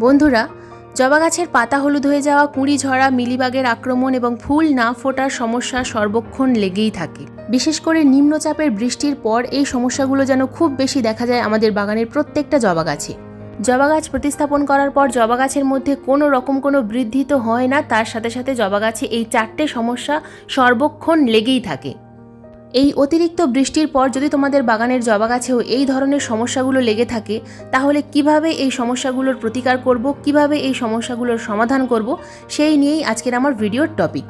বন্ধুরা, জবা গাছের পাতা হলুদ হয়ে যাওয়া কুঁড়ি ঝরা, মিলিবাগের আক্রমণ এবং ফুল না ফোটার সমস্যা সর্বক্ষণ লেগেই থাকে। বিশেষ করে নিম্নচাপের বৃষ্টির পর এই সমস্যাগুলো যেন খুব বেশি দেখা যায় আমাদের বাগানের প্রত্যেকটা জবা গাছে। জবা গাছ প্রতিস্থাপন করার পর জবা গাছের মধ্যে কোনো রকম কোনো বৃদ্ধি তো হয় না, তার সাথে সাথে জবা গাছে এই চারটে সমস্যা সর্বক্ষণ লেগেই থাকে। এই অতিরিক্ত বৃষ্টির পর যদি তোমাদের বাগানের জবা গাছেও এই ধরনের সমস্যাগুলো লেগে থাকে, তাহলে কীভাবে এই সমস্যাগুলোর প্রতিকার করব, কীভাবে এই সমস্যাগুলোর সমাধান করব, সেই নিয়েই আজকের আমার ভিডিওর টপিক।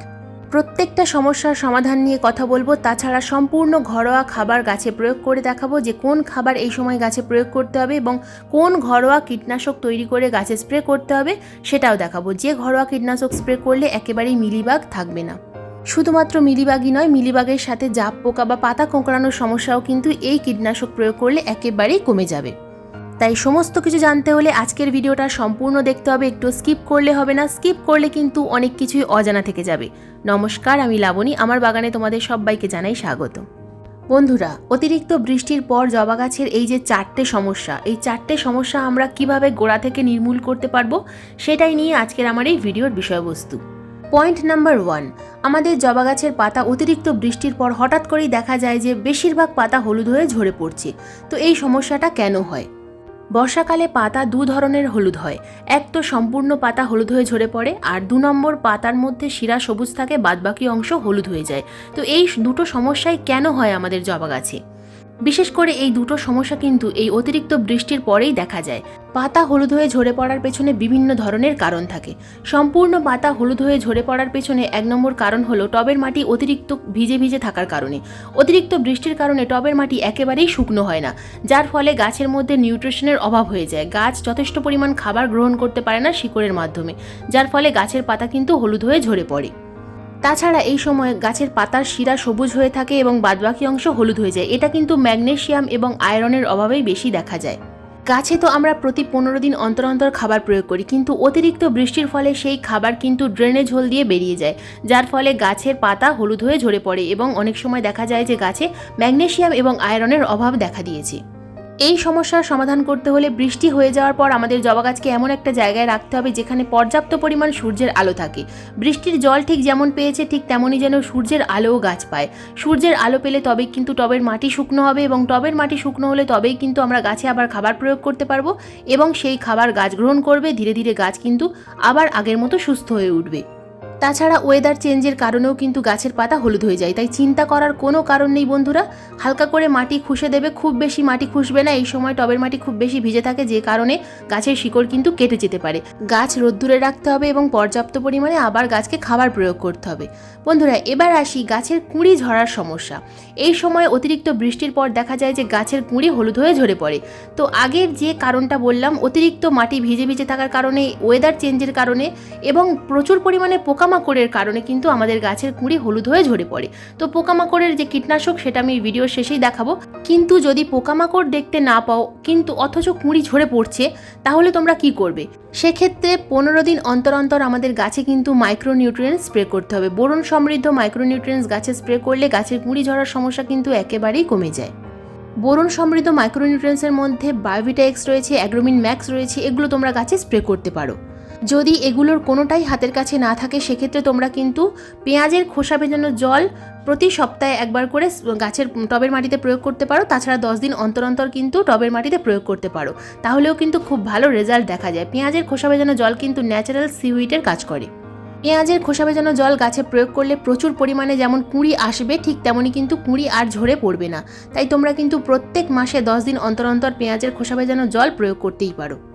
প্রত্যেকটা সমস্যার সমাধান নিয়ে কথা বলব, তাছাড়া সম্পূর্ণ ঘরোয়া খাবার গাছে প্রয়োগ করে দেখাবো যে কোন খাবার এই সময় গাছে প্রয়োগ করতে হবে এবং কোন ঘরোয়া কীটনাশক তৈরি করে গাছে স্প্রে করতে হবে সেটাও দেখাবো। যে ঘরোয়া কীটনাশক স্প্রে করলে একেবারেই মিলিবাগ থাকবে না। শুধুমাত্র মিলিবাগই নয়, মিলিবাগের সাথে জাপ পোকা বা পাতা কোঁকড়ানোর সমস্যাও কিন্তু এই কীটনাশক প্রয়োগ করলে একেবারেই কমে যাবে। তাই সমস্ত কিছু জানতে হলে আজকের ভিডিওটা সম্পূর্ণ দেখতে হবে, একটু স্কিপ করলে হবে না। স্কিপ করলে কিন্তু অনেক কিছুই অজানা থেকে যাবে। নমস্কার, আমি লাবণী। আমার বাগানে তোমাদের সবাইকে জানাই স্বাগত। বন্ধুরা, অতিরিক্ত বৃষ্টির পর জবা গাছের এই যে চারটে সমস্যা, এই চারটে সমস্যা আমরা কীভাবে গোড়া থেকে নির্মূল করতে পারব, সেটাই নিয়ে আজকের আমার এই ভিডিওর বিষয়বস্তু। পয়েন্ট নাম্বার ওয়ান, আমাদের জবা গাছের পাতা অতিরিক্ত বৃষ্টির পর হঠাৎ করেই দেখা যায় যে বেশিরভাগ পাতা হলুদ হয়ে ঝরে পড়ছে। তো এই সমস্যাটা কেন হয়? বর্ষাকালে পাতা দু ধরনের হলুদ হয়। এক তো সম্পূর্ণ পাতা হলুদ হয়ে ঝরে পড়ে, আর দু নম্বর পাতার মধ্যে শিরা সবুজ থাকে, বাদবাকি অংশ হলুদ হয়ে যায়। তো এই দুটো সমস্যাই কেন হয় আমাদের জবা গাছে? বিশেষ করে এই দুটো সমস্যা কিন্তু এই অতিরিক্ত বৃষ্টির পরেই দেখা যায়। পাতা হলুদ হয়ে ঝরে পড়ার পেছনে বিভিন্ন ধরনের কারণ থাকে। সম্পূর্ণ পাতা হলুদ হয়ে ঝরে পড়ার পেছনে এক নম্বর কারণ হলো টবের মাটি অতিরিক্ত ভিজে ভিজে থাকার কারণে। অতিরিক্ত বৃষ্টির কারণে টবের মাটি একেবারেই শুকনো হয় না, যার ফলে গাছের মধ্যে নিউট্রিশনের অভাব হয়ে যায়। গাছ যথেষ্ট পরিমাণ খাবার গ্রহণ করতে পারে না শিকড়ের মাধ্যমে, যার ফলে গাছের পাতা কিন্তু হলুদ হয়ে ঝরে পড়ে। তাছাড়া এই সময় গাছের পাতার শিরা সবুজ হয়ে থাকে এবং বাদবাকি অংশ হলুদ হয়ে যায়। এটা কিন্তু ম্যাগনেশিয়াম এবং আয়রনের অভাবেই বেশি দেখা যায়। গাছে তো আমরা প্রতি পনেরো দিন অন্তর অন্তর খাবার প্রয়োগ করি, কিন্তু অতিরিক্ত বৃষ্টির ফলে সেই খাবার কিন্তু ড্রেনেজ হোল দিয়ে বেরিয়ে যায়, যার ফলে গাছের পাতা হলুদ হয়ে ঝরে পড়ে এবং অনেক সময় দেখা যায় যে গাছে ম্যাগনেশিয়াম এবং আয়রনের অভাব দেখা দিয়েছে। এই সমস্যার সমাধান করতে হলে বৃষ্টি হয়ে যাওয়ার পর আমাদের জবা গাছকে এমন একটা জায়গায় রাখতে হবে যেখানে পর্যাপ্ত পরিমাণ সূর্যের আলো থাকে। বৃষ্টির জল ঠিক যেমন পেয়েছে, ঠিক তেমনই যেন সূর্যের আলোও গাছ পায়। সূর্যের আলো পেলে তবেই কিন্তু টবের মাটি শুকনো হবে এবং টবের মাটি শুকনো হলে তবেই কিন্তু আমরা গাছে আবার খাবার প্রয়োগ করতে পারব এবং সেই খাবার গাছ গ্রহণ করবে। ধীরে ধীরে গাছ কিন্তু আবার আগের মতো সুস্থ হয়ে উঠবে। তাছাড়া ওয়েদার চেঞ্জের কারণেও কিন্তু গাছের পাতা হলুদ হয়ে যায়, তাই চিন্তা করার কোনো কারণ নেই বন্ধুরা। হালকা করে মাটি খুশে দেবে, খুব বেশি মাটি খুশবে না, এই সময় টবের মাটি খুব বেশি ভিজে থাকে, যে কারণে গাছের শিকড় কিন্তু কেটে যেতে পারে। গাছ রোদ্দুরে রাখতে হবে এবং পর্যাপ্ত পরিমাণে আবার গাছকে খাবার প্রয়োগ করতে হবে। বন্ধুরা, এবার আসি গাছের কুঁড়ি ঝরার সমস্যা। এই সময় অতিরিক্ত বৃষ্টির পর দেখা যায় যে গাছের কুঁড়ি হলুদ হয়ে ঝরে পড়ে। তো আগের যে কারণটা বললাম, অতিরিক্ত মাটি ভিজে ভিজে থাকার কারণে ওয়েদার চেঞ্জের কারণে এবং প্রচুর পরিমাণে পোকামাকড়ের কারণে কিন্তু আমাদের গাছের কুঁড়ি হলুদ হয়ে ঝরে পড়ে। তো পোকামাকড়ের যে কীটনাশক সেটা আমি ভিডিওর শেষেই দেখাবো। কিন্তু যদি পোকামাকড় দেখতে না পাও, কিন্তু অথচ কুঁড়ি ঝরে পড়ছে, তাহলে তোমরা কি করবে? সেক্ষেত্রে পনেরো দিন অন্তর অন্তর আমাদের গাছে কিন্তু মাইক্রোনিউট্রিয়েন্টস স্প্রে করতে হবে। বোরন সমৃদ্ধ মাইক্রোনিউট্রিয়েন্টস গাছে স্প্রে করলে গাছের কুঁড়ি ঝরার সমস্যা কিন্তু একেবারেই কমে যায়। বোরন সমৃদ্ধ মাইক্রোনিউট্রিয়েন্টসের মধ্যে বায়োভিটা এক্স রয়েছে অ্যাগ্রোমিন ম্যাক্স রয়েছে, এগুলো তোমরা গাছে স্প্রে করতে পারো। যদি এগুলোর কোনোটাই হাতের কাছে না থাকে, সেক্ষেত্রে তোমরা কিন্তু পেঁয়াজের খোসা ভেজানো জল প্রতি সপ্তাহে একবার করে গাছের টবের মাটিতে প্রয়োগ করতে পারো। তাছাড়া দশ দিন অন্তর অন্তর কিন্তু টবের মাটিতে প্রয়োগ করতে পারো। তাহলেও কিন্তু খুব ভালো রেজাল্ট দেখা যায়। পেঁয়াজের খোসা ভেজানো জল কিন্তু ন্যাচারাল সিউইটের কাজ করে। পেঁয়াজের খোসা ভেজানো জল গাছে প্রয়োগ করলে প্রচুর পরিমাণে যেমন কুঁড়ি আসবে, ঠিক তেমনই কিন্তু কুঁড়ি আর ঝরে পড়বে না। তাই তোমরা কিন্তু প্রত্যেক মাসে দশ দিন অন্তর অন্তর পেঁয়াজের খোসা ভেজানো জল প্রয়োগ করতেই পারো।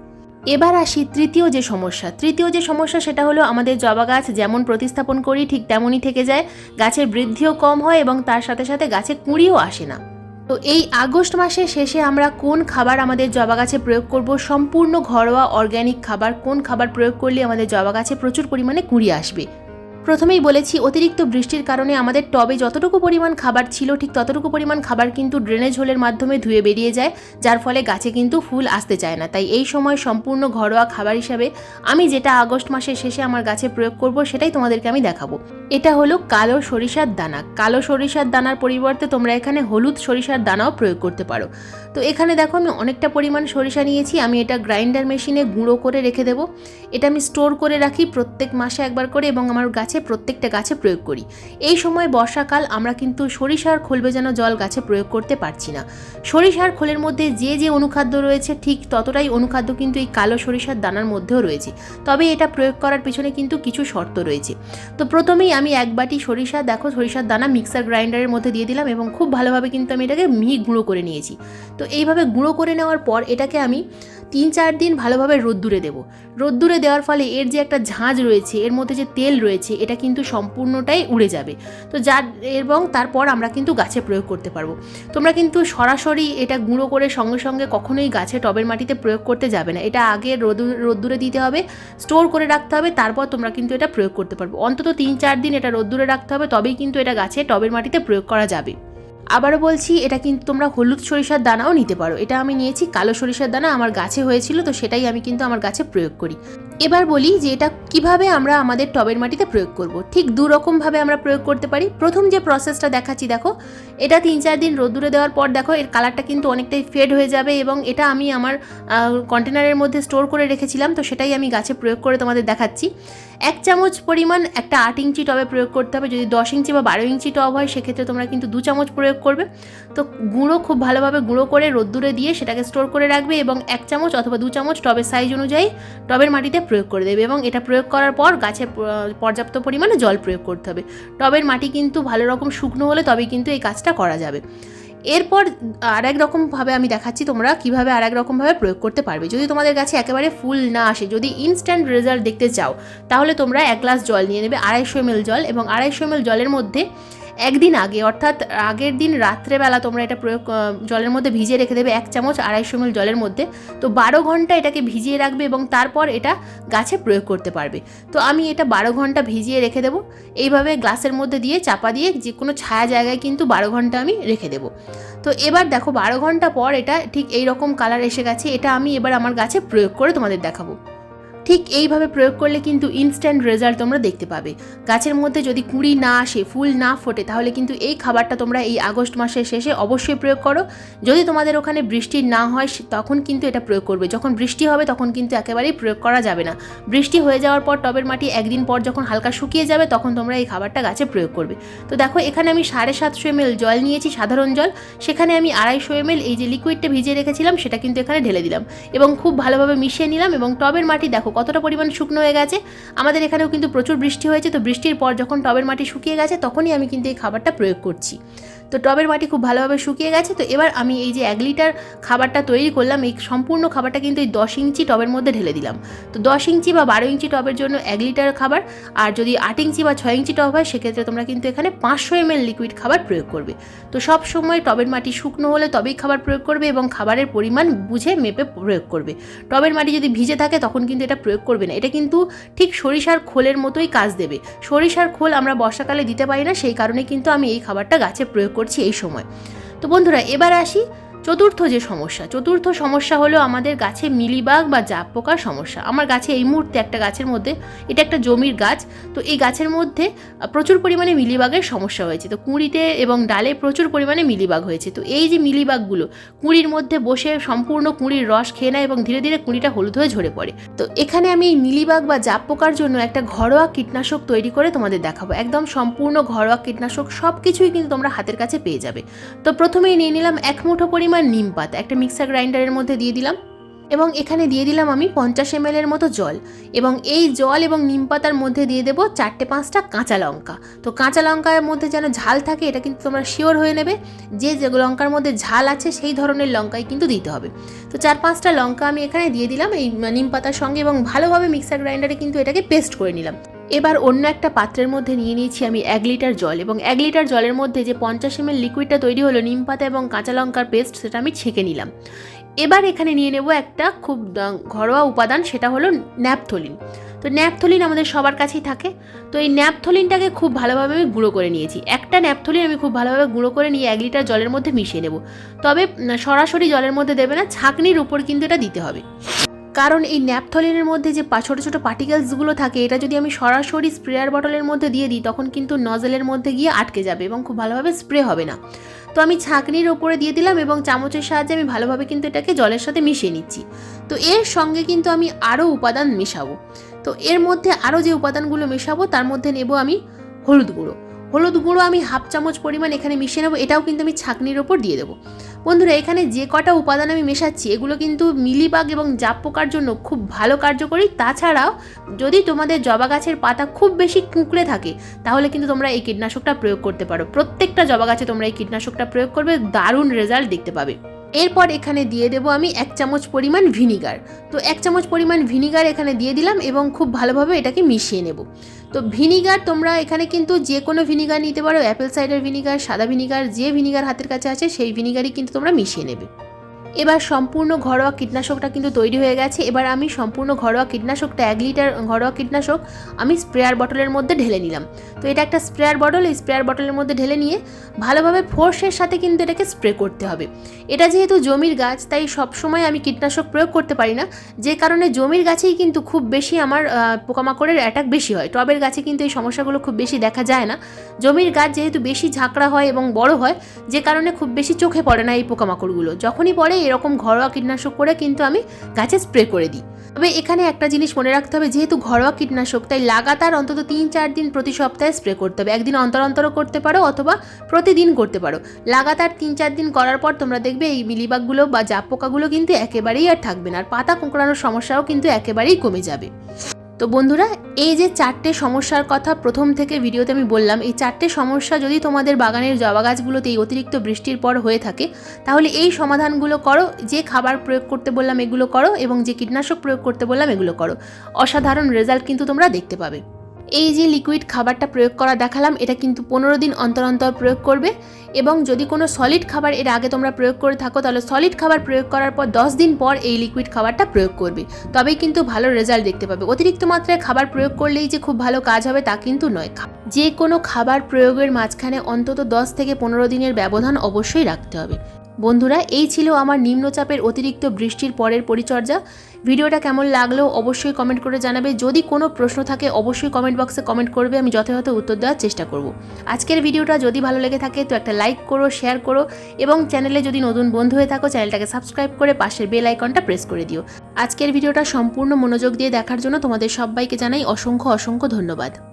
এবার আসি তৃতীয় যে সমস্যা। তৃতীয় যে সমস্যা সেটা হলো আমাদের জবা গাছ যেমন প্রতিস্থাপন করি ঠিক তেমনই থেকে যায়। গাছের বৃদ্ধিও কম হয় এবং তার সাথে সাথে গাছে কুঁড়িও আসে না। তো এই আগস্ট মাসের শেষে আমরা কোন খাবার আমাদের জবা গাছে প্রয়োগ করব? সম্পূর্ণ ঘরোয়া অর্গ্যানিক খাবার কোন খাবার প্রয়োগ করলে আমাদের জবা গাছে প্রচুর পরিমাণে কুঁড়ি আসবে? প্রথমেই বলেছি, অতিরিক্ত বৃষ্টির কারণে আমাদের টবে যতটুকু পরিমাণ খাবার ছিল, ঠিক ততটুকু পরিমাণ খাবার কিন্তু ড্রেনেজ হোলের মাধ্যমে ধুয়ে বেরিয়ে যায়, যার ফলে গাছে কিন্তু ফুল আসতে চায় না। তাই এই সময় সম্পূর্ণ ঘরোয়া খাবার হিসাবে আমি যেটা আগস্ট মাসের শেষে আমার গাছে প্রয়োগ করব, সেটাই তোমাদেরকে আমি দেখাবো। এটা হলো কালো সরিষার দানা। কালো সরিষার দানার পরিবর্তে তোমরা এখানে হলুদ সরিষার দানাও প্রয়োগ করতে পারো। তো এখানে দেখো, আমি অনেকটা পরিমাণ সরিষা নিয়েছি, আমি এটা গ্রাইন্ডার মেশিনে গুঁড়ো করে রেখে দেবো। এটা আমি স্টোর করে রাখি প্রত্যেক মাসে একবার করে এবং আমার গাছে প্রত্যেকটা গাছে প্রয়োগ করি। এই সময় বর্ষাকাল, আমরা কিন্তু সরিষার খোলবে যেন জল গাছে প্রয়োগ করতে পারছি না। সরিষার খোলের মধ্যে যে যে অনুখাদ্য রয়েছে, ঠিক ততটাই অনুখাদ্য কিন্তু এই কালো সরিষার দানার মধ্যেও রয়েছে। তবে এটা প্রয়োগ করার পিছনে কিন্তু কিছু শর্ত রয়েছে। তো প্রথমেই আমি এক বাটি সরিষা, দেখো সরিষার দানা মিক্সার গ্রাইন্ডারের মধ্যে দিয়ে দিলাম এবং খুব ভালোভাবে কিন্তু আমি এটাকে মিহি গুঁড়ো করে নিয়েছি। তো এইভাবে গুঁড়ো করে নেওয়ার পর এটাকে আমি তিন চার দিন ভালোভাবে রোদ্দুরে দেবো। রোদ্দুরে দেওয়ার ফলে এর যে একটা ঝাঁজ রয়েছে, এর মধ্যে যে তেল রয়েছে এটা কিন্তু সম্পূর্ণটাই উড়ে যাবে। তো যার, এবং তারপর আমরা কিন্তু গাছে প্রয়োগ করতে পারব। তোমরা কিন্তু সরাসরি এটা গুঁড়ো করে সঙ্গে সঙ্গে কখনোই গাছে টবের মাটিতে প্রয়োগ করতে যাবে না। এটা আগে রোদু- রোদ্দুরে দিতে হবে, স্টোর করে রাখতে হবে, তারপর তোমরা কিন্তু এটা প্রয়োগ করতে পারব। অন্তত তিন চার দিন এটা রোদ্দুরে রাখতে হবে, তবেই কিন্তু এটা গাছে টবের মাটিতে প্রয়োগ করা যাবে। আবারও বলছি, এটা কিন্তু তোমরা হলুদ সরিষার দানাও নিতে পারো। এটা আমি নিয়েছি কালো সরিষার দানা, আমার গাছে হয়েছিল, তো সেটাই আমি কিন্তু আমার গাছে প্রয়োগ করি। এবার বলি যে এটা কীভাবে আমরা আমাদের টবের মাটিতে প্রয়োগ করব। ঠিক দু রকমভাবে আমরা প্রয়োগ করতে পারি। প্রথম যে প্রসেসটা দেখাচ্ছি, দেখো, এটা তিন চার দিন রোদ্দুরে দেওয়ার পর, দেখো, এর কালারটা কিন্তু অনেকটাই ফেড হয়ে যাবে এবং এটা আমি আমার কন্টেনারের মধ্যে স্টোর করে রেখেছিলাম, তো সেটাই আমি গাছে প্রয়োগ করে তোমাদের দেখাচ্ছি। এক চামচ পরিমাণ একটা আট ইঞ্চি টবে প্রয়োগ করতে হবে। যদি দশ ইঞ্চি বা বারো ইঞ্চি টব হয়, সেক্ষেত্রে তোমরা কিন্তু দু চামচ প্রয়োগ করবে। তো গুঁড়ো খুব ভালোভাবে গুঁড়ো করে রোদ্দুরে দিয়ে সেটাকে স্টোর করে রাখবে এবং এক চামচ অথবা দু চামচ টবের সাইজ অনুযায়ী টবের মাটিতে প্রয়োগ করে দেবে এবং এটা প্রয়োগ করার পর গাছে পর্যাপ্ত পরিমাণে জল প্রয়োগ করতে হবে। টবের মাটি কিন্তু ভালো রকম শুকনো হলে তবেই কিন্তু এই কাজটা করা যাবে। এরপর আর এক রকমভাবে আমি দেখাচ্ছি তোমরা কীভাবে আর এক রকমভাবে প্রয়োগ করতে পারবে। যদি তোমাদের কাছে একেবারে ফুল না আসে, যদি ইনস্ট্যান্ট রেজাল্ট দেখতে চাও, তাহলে তোমরা এক গ্লাস জল নিয়ে নেবে আড়াইশো এমএল জল এবং আড়াইশো এমএল জলের মধ্যে একদিন আগে, অর্থাৎ আগের দিন রাত্রেবেলা তোমরা এটা প্রয়োগ জলের মধ্যে ভিজিয়ে রেখে দেবে এক চামচ আড়াইশো এমএল জলের মধ্যে। তো বারো ঘণ্টা এটাকে ভিজিয়ে রাখবে এবং তারপর এটা গাছে প্রয়োগ করতে পারবে। তো আমি এটা বারো ঘণ্টা ভিজিয়ে রেখে দেবো। এইভাবে গ্লাসের মধ্যে দিয়ে চাপা দিয়ে যে কোনো ছায়া জায়গায় কিন্তু বারো ঘণ্টা আমি রেখে দেবো। তো এবার দেখো, বারো ঘণ্টা পর এটা ঠিক এই রকম কালার এসে গেছে। এটা আমি এবার আমার গাছে প্রয়োগ করে তোমাদের দেখাবো। ঠিক এইভাবে প্রয়োগ করলে কিন্তু ইনস্ট্যান্ট রেজাল্ট তোমরা দেখতে পাবে। গাছের মধ্যে যদি কুঁড়ি না আসে, ফুল না ফোটে, তাহলে কিন্তু এই খাবারটা তোমরা এই আগস্ট মাসের শেষে অবশ্যই প্রয়োগ করো। যদি তোমাদের ওখানে বৃষ্টি না হয় তখন কিন্তু এটা প্রয়োগ করবে। যখন বৃষ্টি হবে, তখন কিন্তু একেবারেই প্রয়োগ করা যাবে না। বৃষ্টি হয়ে যাওয়ার পর টবের মাটি একদিন পর যখন হালকা শুকিয়ে যাবে, তখন তোমরা এই খাবারটা গাছে প্রয়োগ করবে। তো দেখো, এখানে আমি সাড়ে সাতশো এমএল জল নিয়েছি, সাধারণ জল। সেখানে আমি আড়াইশো এমএল এই যে লিকুইডটা ভিজিয়ে রেখেছিলাম, সেটা কিন্তু এখানে ঢেলে দিলাম। এবং খুব ভালোভাবে মিশিয়ে নিলাম এবং টবের মাটি দেখো কতটা পরিমাণ শুকনো হয়ে গেছে। আমাদের এখানেও কিন্তু প্রচুর বৃষ্টি হয়েছে। তো বৃষ্টির পর যখন টবের মাটি শুকিয়ে গেছে, তখনই আমি কিন্তু এই খাবারটা প্রয়োগ করছি। তো টবের মাটি খুব ভালোভাবে শুকিয়ে গেছে। তো এবার আমি এই যে এক লিটার খাবারটা তৈরি করলাম, এই সম্পূর্ণ খাবারটা কিন্তু এই দশ ইঞ্চি টবের মধ্যে ঢেলে দিলাম। তো দশ ইঞ্চি বা বারো ইঞ্চি টবের জন্য এক লিটার খাবার, আর যদি আট ইঞ্চি বা ছয় ইঞ্চি টব হয়, সেক্ষেত্রে তোমরা কিন্তু এখানে পাঁচশো এমএল লিকুইড খাবার প্রয়োগ করবে। তো সব সময় টবের মাটি শুকনো হলে তবেই খাবার প্রয়োগ করবে এবং খাবারের পরিমাণ বুঝে মেপে প্রয়োগ করবে। টবের মাটি যদি ভিজে থাকে, তখন কিন্তু এটা প্রয়োগ করবে না। এটা কিন্তু ঠিক সরিষার খোলের মতোই কাজ দেবে। সরিষার খোল আমরা বর্ষাকালে দিতে পারি না, সেই কারণে কিন্তু আমি এই খাবারটা গাছে প্রয়োগ করছি এই সময়। তো বন্ধুরা, এবার আসি চতুর্থ যে সমস্যা, চতুর্থ সমস্যা হলো আমাদের গাছে মিলিবাগ বা জাপ পোকার সমস্যা। আমার গাছে এই মুহূর্তে একটা গাছের মধ্যে, এটা একটা জমির গাছ, তো এই গাছের মধ্যে প্রচুর পরিমাণে মিলিবাগের সমস্যা হয়েছে। তো কুঁড়িতে এবং ডালে প্রচুর পরিমাণে মিলিবাগ হয়েছে। তো এই যে মিলিবাগগুলো, কুঁড়ির মধ্যে বসে সম্পূর্ণ কুঁড়ির রস খেয়ে নেয় এবং ধীরে ধীরে কুঁড়িটা হলুদ হয়ে ঝরে পড়ে। তো এখানে আমি এই মিলিবাগ বা জাপ পোকার জন্য একটা ঘরোয়া কীটনাশক তৈরি করে তোমাদের দেখাবো। একদম সম্পূর্ণ ঘরোয়া কীটনাশক সব কিছুই কিন্তু তোমরা হাতের কাছে পেয়ে যাবে। তো প্রথমেই নিয়ে নিলাম এক মুঠো পরিমাণ নিম পাতা, একটা মিক্সার গ্রাইন্ডারের মধ্যে দিয়ে দিলাম এবং এখানে দিয়ে দিলাম আমি পঞ্চাশ এম এর মতো জল এবং এই জল এবং নিম পাতার মধ্যে দিয়ে দেবো চারটে পাঁচটা কাঁচা লঙ্কা। তো কাঁচা লঙ্কার মধ্যে যেন ঝাল থাকে এটা কিন্তু তোমরা শিওর হয়ে নেবে যে যে লঙ্কার মধ্যে ঝাল আছে সেই ধরনের লঙ্কাই কিন্তু দিতে হবে। তো চার পাঁচটা লঙ্কা আমি এখানে দিয়ে দিলাম, এই নিম পাতার সঙ্গে এবং ভালোভাবে মিক্সার গ্রাইন্ডারে কিন্তু এটাকে পেস্ট করে নিলাম। এবার অন্য একটা পাত্রের মধ্যে নিয়ে নিয়েছি আমি এক লিটার জল এবং এক লিটার জলের মধ্যে যে পঞ্চাশ এম লিকুইডটা তৈরি হলো, নিম পাতা এবং কাঁচা লঙ্কার পেস্ট, সেটা আমি ছেঁকে নিলাম। এবার এখানে নিয়ে নেব একটা খুব ঘরোয়া উপাদান, সেটা হলো ন্যাপথলিন। তো ন্যাপথলিন আমাদের সবার কাছেই থাকে। তো এই ন্যাপথলিনটাকে খুব ভালোভাবে আমি গুঁড়ো করে নিয়েছি। একটা ন্যাপথলিন আমি খুব ভালোভাবে গুঁড়ো করে নিয়ে এক লিটার জলের মধ্যে মিশিয়ে নেব। তবে সরাসরি জলের মধ্যে দেবে না, ছাঁকনির উপর কিন্তু এটা দিতে হবে। কারণ এই ন্যাপথলিনের মধ্যে যে ছোটো ছোটো পার্টিকেলসগুলো থাকে, এটা যদি আমি সরাসরি স্প্রেয়ার বটলের মধ্যে দিয়ে দিই, তখন কিন্তু নজেলের মধ্যে গিয়ে আটকে যাবে এবং খুব ভালোভাবে স্প্রে হবে না। তো আমি ছাঁকনির ওপরে দিয়ে দিলাম এবং চামচের সাহায্যে আমি ভালোভাবে কিন্তু এটাকে জলের সাথে মিশিয়ে নিচ্ছি। তো এর সঙ্গে কিন্তু আমি আরও উপাদান মেশাবো। তো এর মধ্যে আরও যে উপাদানগুলো মেশাবো, তার মধ্যে নেব আমি হলুদ গুঁড়ো। হলুদ গুঁড়ো আমি হাফ চামচ পরিমাণ এখানে মিশিয়ে নেব। এটাও কিন্তু আমি ছাঁকনির ওপর দিয়ে দেবো। বন্ধুরা, এখানে যে কটা উপাদান আমি মেশাচ্ছি, এগুলো কিন্তু মিলিবাগ এবং জাপ পোকার জন্য খুব ভালো কার্যকরী। তাছাড়াও, যদি তোমাদের জবা গাছের পাতা খুব বেশি কুঁকড়ে থাকে, তাহলে কিন্তু তোমরা এই কীটনাশকটা প্রয়োগ করতে পারো। প্রত্যেকটা জবা গাছে তোমরা এই কীটনাশকটা প্রয়োগ করবে, দারুণ রেজাল্ট দেখতে পাবে। এরপর এখানে দিয়ে দেবো আমি এক চামচ পরিমাণ ভিনিগার। তো এক চামচ পরিমাণ ভিনিগার এখানে দিয়ে দিলাম এবং খুব ভালোভাবে এটাকে মিশিয়ে নেব। তো ভিনিগার তোমরা এখানে কিন্তু যে কোনো ভিনিগার নিতে পারো, অ্যাপেল সাইডার ভিনিগার, সাদা ভিনিগার, যে ভিনিগার হাতের কাছে আছে সেই ভিনিগারই কিন্তু তোমরা মিশিয়ে নেবে। এবার সম্পূর্ণ ঘরোয়া কীটনাশকটা কিন্তু তৈরি হয়ে গেছে। এবার আমি সম্পূর্ণ ঘরোয়া কীটনাশকটা এক লিটার ঘরোয়া কীটনাশক আমি স্প্রেয়ার বটলের মধ্যে ঢেলে নিলাম। তো এটা একটা স্প্রেয়ার বটল, এই স্প্রেয়ার বটলের মধ্যে ঢেলে নিয়ে ভালোভাবে ফোর্সের সাথে কিন্তু এটাকে স্প্রে করতে হবে। এটা যেহেতু জমির গাছ, তাই সবসময় আমি কীটনাশক প্রয়োগ করতে পারি না। যে কারণে জমির গাছেই কিন্তু খুব বেশি আমার পোকামাকড়ের অ্যাটাক বেশি হয়। টবের গাছে কিন্তু এই সমস্যাগুলো খুব বেশি দেখা যায় না। জমির গাছ যেহেতু বেশি ঝাঁকড়া হয় এবং বড় হয়, যে কারণে খুব বেশি চোখে পড়ে না এই পোকামাকড়গুলো। যখনই পড়ে এরকম ঘরোয়া কীটনাশক করে কিন্তু আমি গাছে স্প্রে করে দিই। তবে এখানে একটা জিনিস মনে রাখতে হবে, যেহেতু ঘরোয়া কীটনাশক, তাই লাগাতার অন্তত তিন চার দিন প্রতি সপ্তাহে স্প্রে করতে হবে। একদিন অন্তর অন্তর করতে পারো অথবা প্রতিদিন করতে পারো। লাগাতার তিন চার দিন করার পর তোমরা দেখবে এই মিলিবাগগুলো বা জাপ পোকাগুলো কিন্তু একেবারেই আর থাকবে না। আর পাতা কোঁকড়ানোর সমস্যাও কিন্তু একেবারেই কমে যাবে। তো বন্ধুরা, এই যে চারটে সমস্যার কথা প্রথম থেকে ভিডিওতে আমি বললাম, এই চারটে সমস্যা যদি তোমাদের বাগানের জবা গাছগুলোতে এই অতিরিক্ত বৃষ্টির পর হয়ে থাকে, তাহলে এই সমাধানগুলো করো, যে খাবার প্রয়োগ করতে বললাম এগুলো করো এবং যে কীটনাশক প্রয়োগ করতে বললাম এগুলো করো। অসাধারণ রেজাল্ট কিন্তু তোমরা দেখতে পাবে। এই যে লিকুইড খাবারটা প্রয়োগ করা দেখালাম, এটা কিন্তু পনেরো দিন অন্তর অন্তর প্রয়োগ করবে এবং যদি কোনো সলিড খাবার এর আগে তোমরা প্রয়োগ করে থাকো, তাহলে সলিড খাবার প্রয়োগ করার পর দশ দিন পর এই লিকুইড খাবারটা প্রয়োগ করবে। তবেই কিন্তু ভালো রেজাল্ট দেখতে পাবে। অতিরিক্ত মাত্রায় খাবার প্রয়োগ করলেই যে খুব ভালো কাজ হবে তা কিন্তু নয়। যে কোনো খাবার প্রয়োগের মাঝখানে অন্তত দশ থেকে পনেরো দিনের ব্যবধান অবশ্যই রাখতে হবে। বন্ধুরা, এই ছিল আমার নিম্নচাপের অতিরিক্ত বৃষ্টির পরের পরিচর্যা। ভিডিওটা কেমন লাগল অবশ্যই কমেন্ট করে জানাবে। যদি কোনো প্রশ্ন থাকে, অবশ্যই কমেন্ট বক্সে কমেন্ট করবে। আমি যথাযথ উত্তর দেওয়ার চেষ্টা করব। আজকের ভিডিওটা যদি ভালো লেগে থাকে, তো একটা লাইক করো শেয়ার করো এবং চ্যানেলে যদি নতুন বন্ধু হয়ে থাকো চ্যানেলটাকে সাবস্ক্রাইব করে পাশের বেল আইকনটা প্রেস করে দিও। আজকের ভিডিওটা সম্পূর্ণ মনোযোগ দিয়ে দেখার জন্য তোমাদের সবাইকে জানাই অসংখ্য অসংখ্য ধন্যবাদ।